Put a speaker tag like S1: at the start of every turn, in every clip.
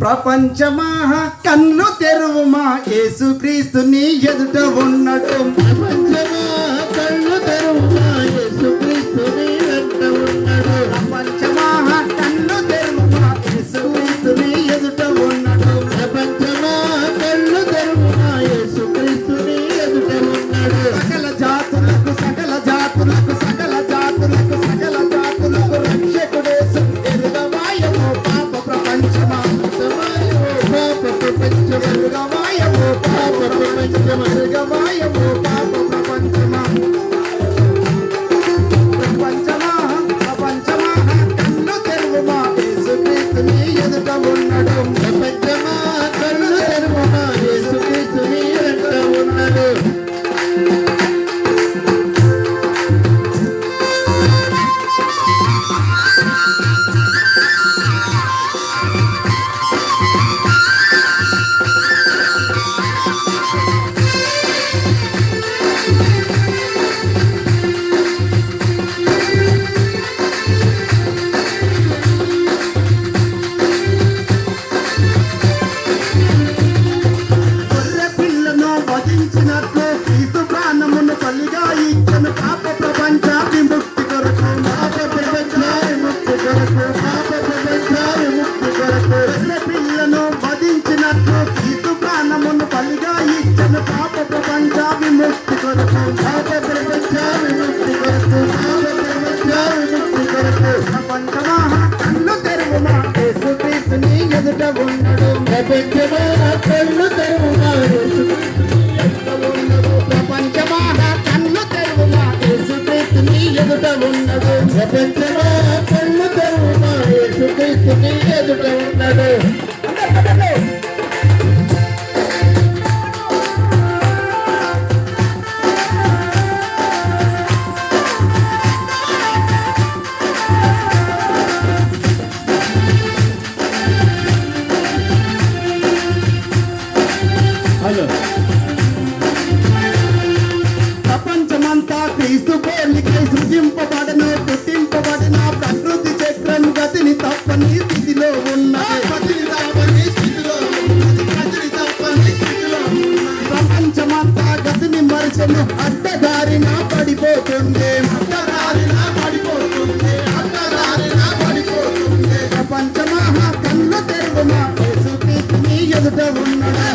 S1: ప్రపంచమా కన్ను తెరువుమా యేసుక్రీస్తు నీ ఎదుట ఉన్నట్టు.
S2: ప్రపంచమా? హలో.
S1: ప్రపంచమంతా క్రీస్తు పేర్లికై సృజింపబడిన పుట్టింపబడిన ప్రకృతి చక్రం గతిని తప్పని స్థితిలో ఉన్న ప్రపంచమంతా గతిని మరచను అడ్డదారిన పడిపోతుంది. ప్రపంచమహా కన్ను తెరుగుమా ఎదుట ఉన్నడా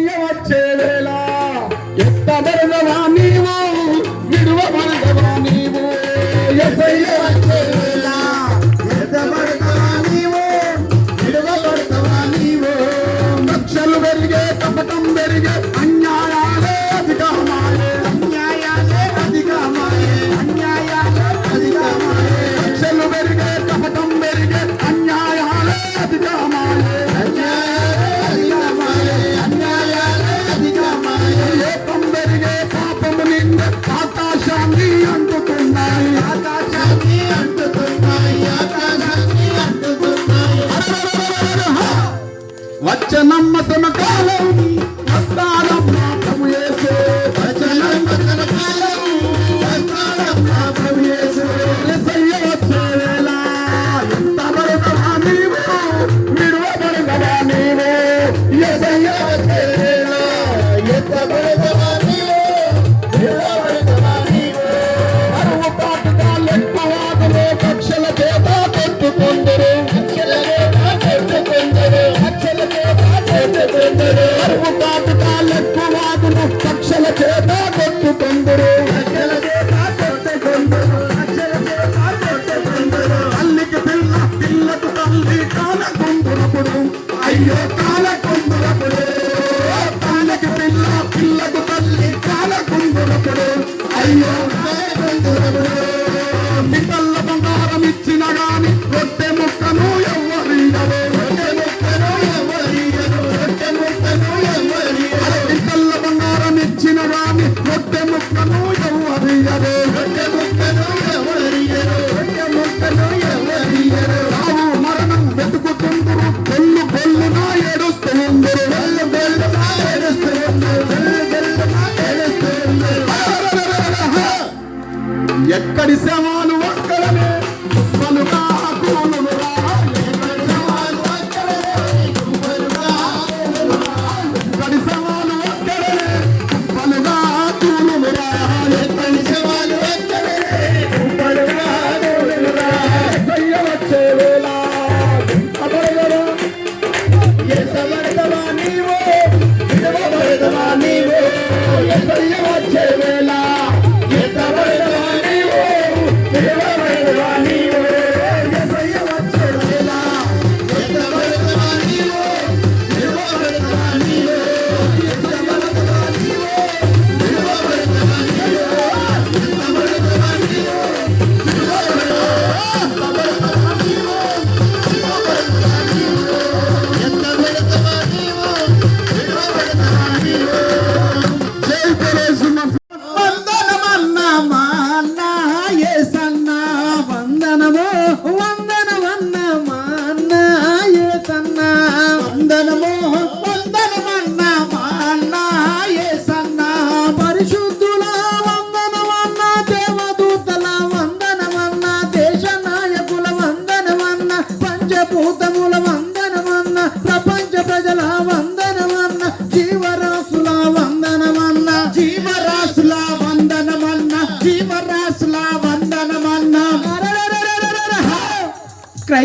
S3: అయ్య వచ్చే వేళ ఎత్త బరువా నీవు విడువ బరువా నీవు ఎసయ్య వచ్చే వేళ ఎత్త బరువా నీవు
S4: విడువ బరువా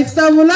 S4: ಎಕ್ಸಾಂಪುಲ